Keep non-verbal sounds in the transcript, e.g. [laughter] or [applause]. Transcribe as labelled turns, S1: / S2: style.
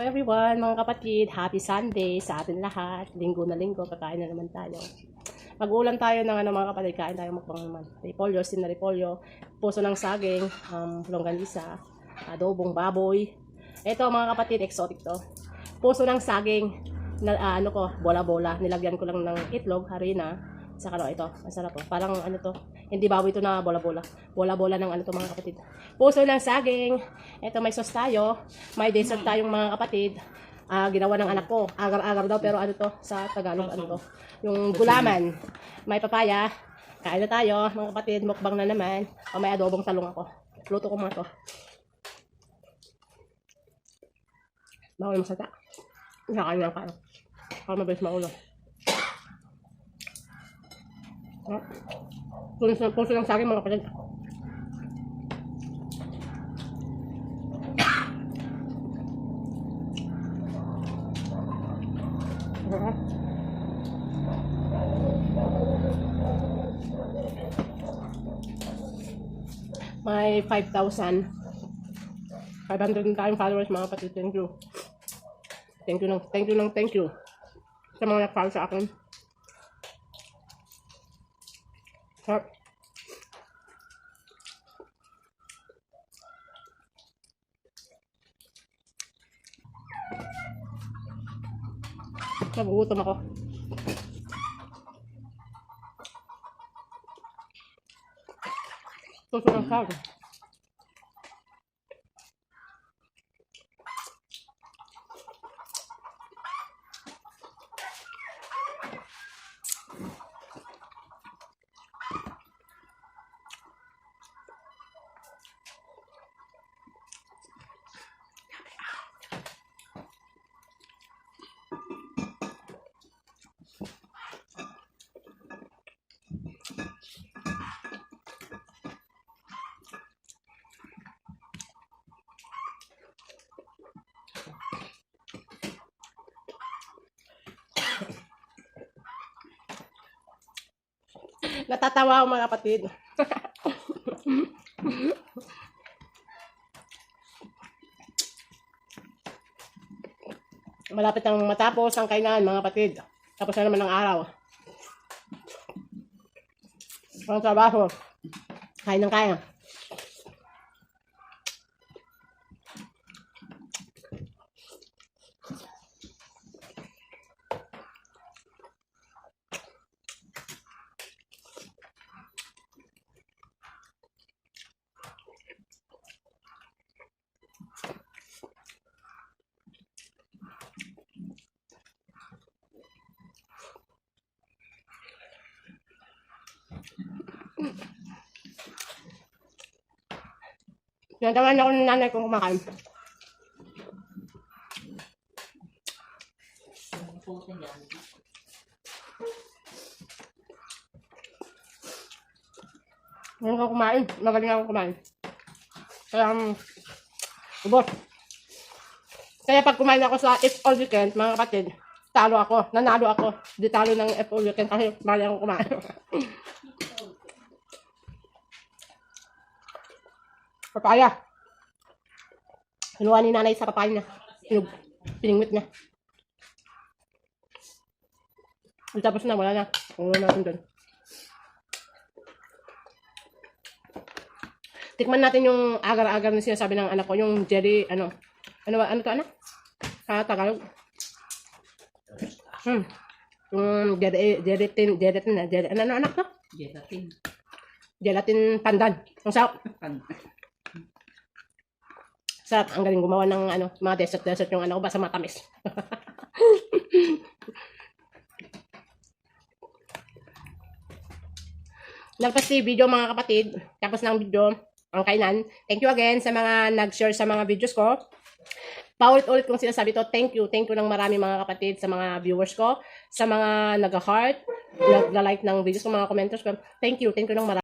S1: everyone, mga kapatid. Happy Sunday sa atin lahat. Linggo na linggo, kakain na naman tayo. Mag-ulam tayo ng ano mga kapatid, kain tayo mukbang naman. Repolyo, sin na repolyo, puso ng saging, um, longganisa, adobong baboy. Ito mga kapatid, exotic to. Puso ng saging, na, ah, ano ko, bola-bola. Nilagyan ko lang ng itlog, harina, Saka ano, ito, masarap to. Parang ano to, hindi baboy to na bola-bola. Bola-bola ng ano to mga kapatid. Puso ng saging. Ito may sauce tayo. May dessert tayong mga kapatid. Ah, ginawa ng anak ko. Agar-agar daw pero ano to sa Tagalog ano to. Yung gulaman. May papaya. Kain na tayo mga kapatid. Mukbang na naman. O may adobong talong ako. Luto ko mga to. Bawal masata. Nakain lang kayo. Para mabilis maulo. Puso, ng- puso lang sa akin mga kapatid. May 5,000. 500 din tayong followers mga kapatid. Thank you. Thank you ng thank you ng thank you sa mga nag-follow sa akin. Sarap. Nagugutom ako. Puso ng sabi. Natatawa ako mga kapatid. Malapit ang matapos ang kainan mga kapatid. Tapos na naman ang araw. Ang trabaho. Kain ng kaya. Natawa na ako ng nanay kong kumakain. Ngayon ako kumain. Magaling ako kumain. Kaya, um, ubos. Kaya pag kumain ako sa If All Weekend, mga kapatid, talo ako. Nanalo ako. Di talo ng If All Weekend kasi magaling ako kumain. [laughs] Papaya. Kinuha ni nanay sa papaya niya. Pinug, piningwit niya. At tapos na, wala na. Wala natin doon. Tikman natin yung agar-agar na sinasabi ng anak ko, yung jelly, ano, ano ba, ano to, ano? Sa Tagalog. Hmm. Yung jelly, gelatin, gelatin na, gelatin, ano, ano, anak to?
S2: Gelatin.
S1: Gelatin pandan. Ang sarap.
S2: Pan.
S1: Sarap. Ang galing gumawa ng ano, mga desert-desert yung ano ko, basta matamis. [laughs] Nagpas video mga kapatid. Tapos ng video, ang kainan. Thank you again sa mga nag-share sa mga videos ko. Paulit-ulit kong sinasabi to, thank you. Thank you ng marami mga kapatid sa mga viewers ko, sa mga nag-heart, nag-like ng videos ko, mga commenters ko. Thank you. Thank you ng marami.